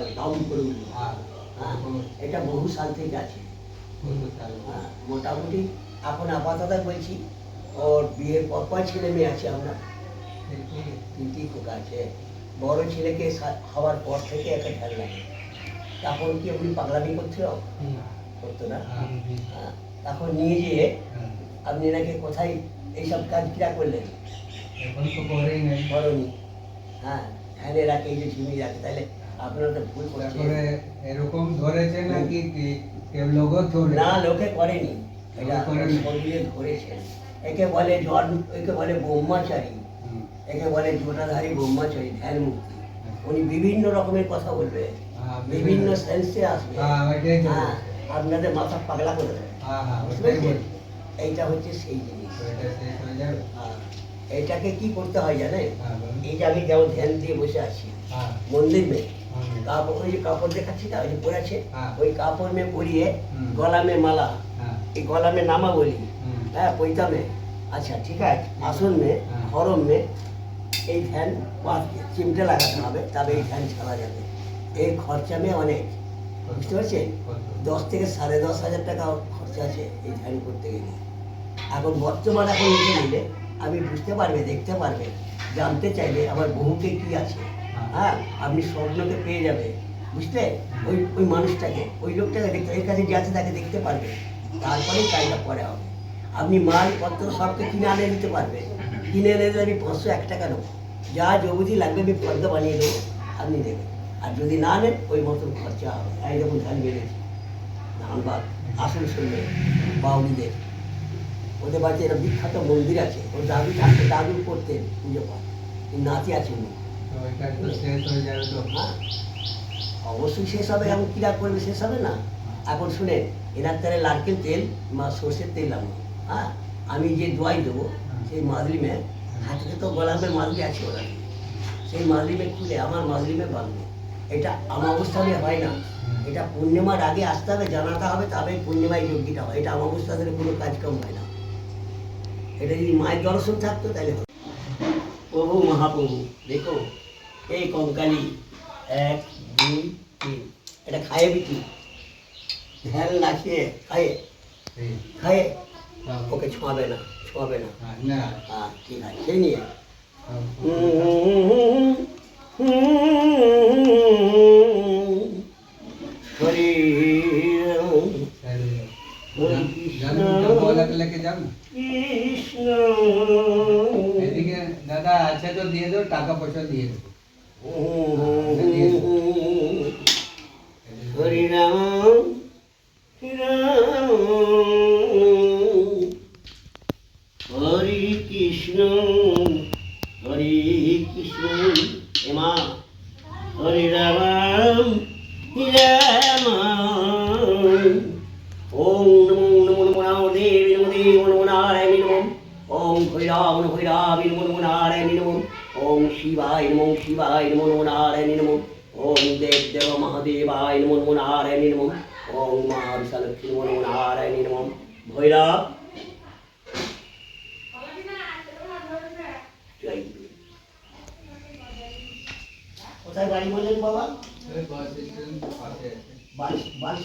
করে উঠল হ্যাঁ হ্যাঁ, এটা বহু সাল থেকে আছে। হ্যাঁ, মোটামুটি এখন আপাতত বলছি ওর বিয়ের পর কয় ছেলে মেয়ে আছে আমরা। তিনটি খোকা আছে। বড় ছেলেকে হওয়ার পর থেকে একটা ধ্যান লাগে তখন কি আপনি পাগলামি করছিল করতো না? হ্যাঁ, হ্যাঁ, তখন নিয়ে যেয়ে হ্যাঁ। আপনি নাকি কোথায় এইসব কাজ কিরা করলেন? এখন তো করেই নাই। করনি। হ্যাঁ ধ্যানে রাখে এই যে ঝিমিয়ে রাখে তাহলে আপনারা ভুল করছেন তারপরে এরকম ধরেছে নাকি কেউ লোকও ধরে? না লোকে করেনি। এটা লোকে ধরেছেন। একে বলে জন একে বলে ব্রহ্মচারী। হুম, একে বলে জোটাধারী ব্রহ্মচারী ধ্যান মুক্তি উনি বিভিন্ন রকমের কথা বলবে। হ্যাঁ, বিভিন্ন সেন্সে আসবে। হ্যাঁ, হ্যাঁ আপনাদের মাথা পাগলা করে দেবে। হ্যাঁ হ্যাঁ? এইটা হচ্ছে সেই জিনিস। তো এটা শেষ হয়ে যাবে। হ্যাঁ, এইটাকে কি করতে হয় জানেন? হ্যাঁ এই যে আমি যেমন ধ্যান দিয়ে বসে আছি হ্যাঁ। মন্দির মে হুম, এই হ্যাঁ, আচ্ছা, চিমটে লাগাতে হবে তবে এই ছাড়া যাবে। এই খরচা মেয়ে অনেক। বুঝতে পারছেন? দশ থেকে সাড়ে দশ হাজার টাকা খরচা আছে এই করতে গেলে। এখন বর্তমান এখন নিতে নিলে আমি বুঝতে পারবে দেখতে পারবে জানতে চাইলে আমার বহুকে কি আছে? হ্যাঁ আপনি স্বপ্নকে পেয়ে যাবে, বুঝলে? ওই ওই মানুষটাকে, ওই লোকটাকে দেখতে, এর কাছে যে তাকে দেখতে পারবে। তারপরেই কাজটা পরে হবে। আপনি মাল পত্র সবকে কিনে আনে দিতে পারবে। কিনে এনে আমি পাঁচশো এক টাকা নেব। যা যবুদি লাগবে আমি ফর্দ বানিয়ে দেবো, আপনি দেবেন আর যদি না নেন, ওই মতন খরচা হবে। এই যখন ধান বেড়েছে। ধানবাদ শুনবে বাউলিদের। ওদের বাড়িতে একটা বিখ্যাত মন্দির আছে। ওর দাদু থাকতে দাদু করতেন পুজো পাঠ। নাতি আছে উনি হয়ে অবশ্যই শেষ হবে, এখন কিরা করবে শেষ হবে না? এখন শুনে এনার তারে নারকেল তেল মা সর্ষের তেল লাগবে। হ্যাঁ? আমি যে দোয়াই দেবো, সেই মাদলিমে হাতে তো গোলাপের মাদলি আছে ওরা। সেই মাদলিমে খুলে আমার মাদলিমে বাঁধবে। এটা আমাবস্থানে হয় না। এটা পূর্ণিমার আগে আসতে হবে, জানাতে হবে তবে পূর্ণিমায় যোগ্যতা হয় এটা ধরে কোনো কাজকর্ম হয় না। এটা যদি মায়ের দর্শন থাকতো, তাহলে। প্রভু মহাপ্রভু দেখো এই কঙ্কালি এক দুই তিন এটা খায়ে বিটি ধ্যান রাখিয়ে খায়ে খায়ে হ্যাঁ, ওকে ছোঁয়াবে না ছোঁয়াবে না হ্যাঁ, হ্যাঁ ঠিক আছে সেই নিয়ে হ্যাঁ, কৃষ্ণ দাদা আছে তো দিয়ে দেবো টাকা পয়সা দিয়ে দেবো। হরি ওম ভৈরাম নমো নমো নমো। নমো ওম শিবায় নমো শিবায় নমো নমো নারায়ণী নমো। ওম দেব দেব মহাদেবায় নমো নমো নারায়ণী নমো। ওম মা বিশালক্ষ্মী নমো নমো নারায়ণী নমো। ভৈরব। কোথায় বাড়ি বললেন বাবা? বাস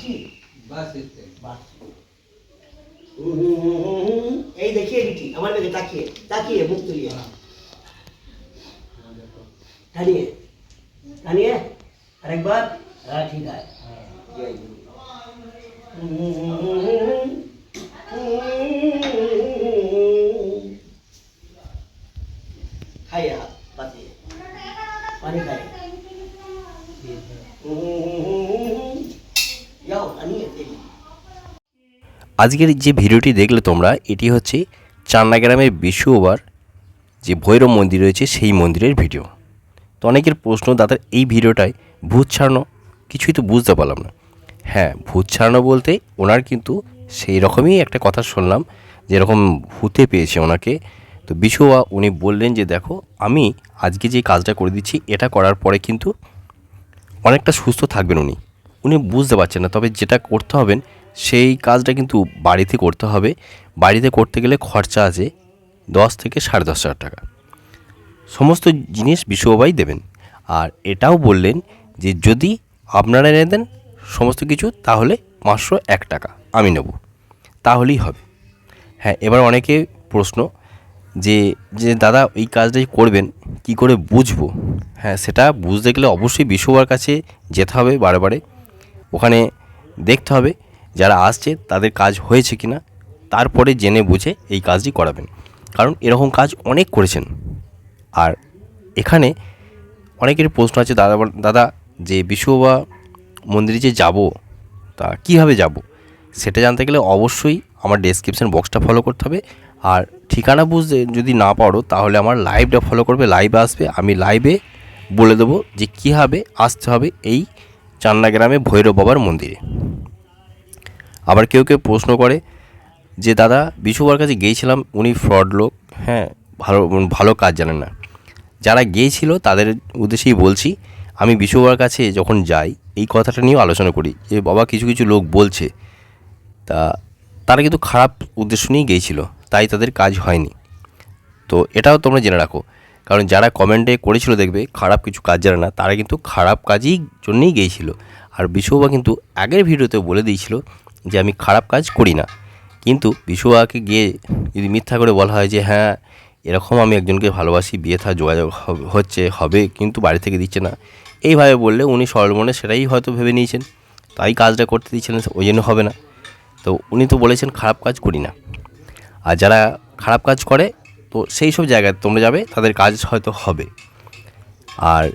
বাস এই দেখিয়ে বিটি আমার দিকে তাকিয়ে তাকিয়ে মুখ তুলিয়ে টানিয়ে টানিয়ে আরেকবার হ্যাঁ ঠিক আছে জয় গুরু খাইয়ে হাত পাতিয়ে আজকের যে ভিডিওটি দেখলে তোমরা, এটি হচ্ছে চান্না গ্রামের বিশু ওভার যে ভৈরব মন্দির রয়েছে, সেই মন্দিরের ভিডিও। তো অনেকের প্রশ্ন দাদার এই ভিডিওটায় ভূত ছাড়ানো, কিছুই তো বুঝতে পারলাম না। হ্যাঁ ভূত ছাড়ানো বলতে ওনার কিন্তু সেই রকমই একটা কথা শুনলাম, যেরকম ভূতে পেয়েছে ওনাকে। তো বিশুয়া উনি বললেন যে, দেখো, আমি আজকে যে কাজটা করে দিচ্ছি, এটা করার পরে কিন্তু অনেকটা সুস্থ থাকবেন উনি। উনি বুঝতে পারছেন না, তবে যেটা করতে হবেন সেই কাজটা কিন্তু বাড়িতে করতে হবে। বাড়িতে করতে গেলে খরচা আছে দশ থেকে সাড়ে দশ হাজার টাকা। সমস্ত জিনিস বিশ্ববাবাই দেবেন। আর এটাও বললেন যে যদি আপনারা এনে দেন সমস্ত কিছু, তাহলে পাঁচশো এক টাকা আমি নেব। তাহলেই হবে। হ্যাঁ এবার অনেকে প্রশ্ন যে যে দাদা এই কাজটা যে করবেন, কি করে বুঝব? হ্যাঁ সেটা বুঝতে গেলে অবশ্যই বিশ্ববার কাছে যেতে হবে বারে বারে। ওখানে দেখতে হবে। যারা আসছে, তাদের কাজ হয়েছে কি না তারপরে জেনে বুঝে এই কাজটি করাবেন। কারণ এরকম কাজ অনেক করেছেন। আর এখানে অনেকের প্রশ্ন আছে, দাদা দাদা, যে বিশ্ববা মন্দিরে যে যাব, তা কীভাবে যাব? সেটা জানতে গেলে অবশ্যই আমার ডেসক্রিপশন বক্সটা ফলো করতে হবে। আর ঠিকানা বুঝতে যদি না পারো, তাহলে আমার লাইভটা ফলো করবে লাইভে আসবে। আমি লাইভে বলে দেবো যে কীভাবে আসতে হবে এই চান্না গ্রামে ভৈরব বাবার মন্দিরে। আবার কেউ কেউ প্রশ্ন করে যে, দাদা, বিশুবার কাছে গিয়েছিলাম, উনি ফ্রড লোক। হ্যাঁ ভালো ভালো কাজ জানেন না। যারা গিয়েছিল তাদের উদ্দেশ্যেই বলছি, আমি বিশুবার কাছে যখন যাই, এই কথাটা নিয়েও আলোচনা করি যে, বাবা, কিছু কিছু লোক বলছে। তা তারা কিন্তু খারাপ উদ্দেশ্য নিয়েই গিয়েছিল, তাই তাদের কাজ হয়নি। তো এটাও তোমরা জেনে রাখো, কারণ যারা কমেন্টে করেছিল দেখবে, খারাপ কিছু কাজ জানে না, তারা কিন্তু খারাপ কাজই জন্যেই গিয়েছিল। আর বিশ্ববাবা কিন্তু আগের ভিডিওতে বলে দিয়েছিল যে আমি খারাপ কাজ করি না। কিন্তু বিশ্ববাবাকে গিয়ে যদি মিথ্যা করে বলা হয় যে হ্যাঁ এরকম আমি একজনকে ভালোবাসি, বিয়ে থা, যোগাযোগ হচ্ছে, হবে, কিন্তু বাড়ি থেকে দিচ্ছে না। এইভাবে বললে উনি সরল মনে সেটাই হয়তো ভেবে নিয়েছেন। তাই কাজটা করতে দিচ্ছিলেন ওই জন্য হবে না। তো উনি তো বলেছেন, খারাপ কাজ করি না। আর যারা খারাপ কাজ করে, তো সেই সব জায়গায় তোমরা যাবে, তাদের কাজ হয়তো হবে। আর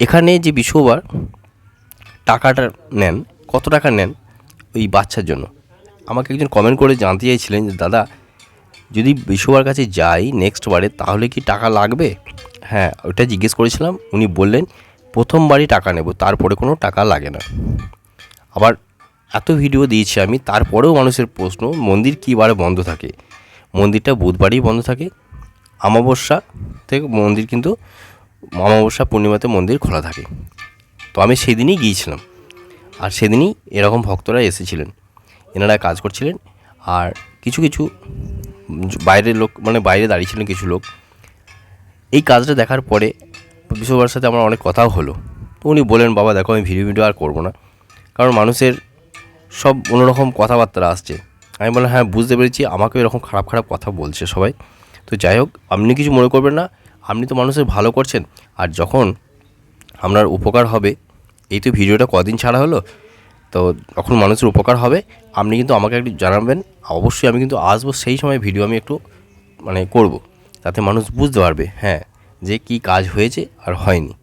এখানে যে বিশ্ববার টাকাটা নেন, কত টাকা নেন ওই বাচ্চার জন্য। আমাকে একজন কমেন্ট করে জানতে চাইছিলেন যে, দাদা, যদি বিশ্ববার কাছে যাই নেক্সট বারে, তাহলে কি টাকা লাগবে? হ্যাঁ ওটা জিজ্ঞেস করেছিলাম। উনি বললেন প্রথমবারই টাকা নেব, তারপরে কোনো টাকা লাগে না। আবার এত ভিডিও দিয়েছি আমি, তারপরেও মানুষের প্রশ্ন, মন্দির কী বারে বন্ধ থাকে? মন্দিরটা বুধবারই বন্ধ থাকে। অমাবস্যা থেকে মন্দির কিন্তু, অমাবস্যা পূর্ণিমাতে মন্দির খোলা থাকে। তো আমি সেদিনই গিয়েছিলাম। আর সেদিনই এরকম ভক্তরা এসেছিলেন। এনারা কাজ করছিলেন আর কিছু কিছু বাইরের লোক মানে বাইরে দাঁড়িয়েছিলেন কিছু লোক। এই কাজটা দেখার পরে বিশ্ববার সাথে আমার অনেক কথাও হলো। তো উনি বলেন বাবা, দেখো, আমি ভিডিও ভিডিও আর করব না। কারণ মানুষের সব অন্যরকম কথাবার্তা আসছে। আমি বললাম হ্যাঁ বুঝতে পেরেছি, আমাকেও এরকম খারাপ খারাপ কথা বলছে সবাই। তো যাই হোক, আপনি কিছু মনে করবেন না, আপনি তো মানুষের ভালো করছেন, আর যখন আপনার উপকার হবে এই তো ভিডিওটা কদিন ছাড়া হলো, তো তখন মানুষের উপকার হবে। আপনি কিন্তু আমাকে একটু জানাবেন, অবশ্যই আমি কিন্তু আসব সেই সময় ভিডিও আমি একটু মানে করব, তাতে মানুষ বুঝতে পারবে হ্যাঁ যে কি কাজ হয়েছে আর হয়নি।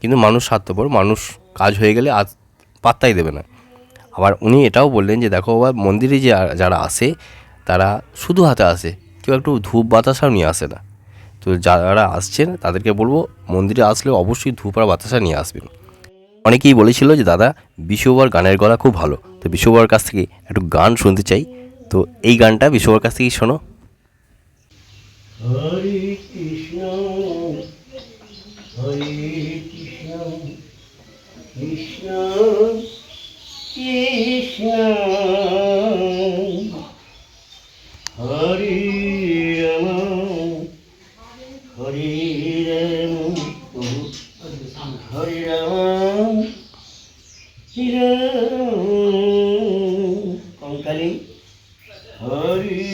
কিন্তু মানুষ স্বার্থপর, মানুষ কাজ হয়ে গেলে আজ পাত্তাই দেবে না। আবার উনি এটাও বললেন যে, দেখো বাবা, মন্দিরে যে যারা আসে, তারা শুধু হাতে আসে, কেউ একটু ধূপ বাতাসাও নিয়ে আসে না। তো যারা আসছেন, তাদেরকে বলব, মন্দিরে আসলে অবশ্যই ধূপ আর বাতাসা নিয়ে আসবেন। অনেকেই বলেছিল যে, দাদা বিশ্ববার গানের গলা খুব ভালো। তো বিশ্ববার কাছ থেকে একটু গান শুনতে চাই। তো এই গানটা বিশ্ববার কাছ থেকেই শোনো। হরে কৃষ্ণ কৃষ্ণ কৃষ্ণ কৃষ্ণ। রাম কঙ্কালী হরে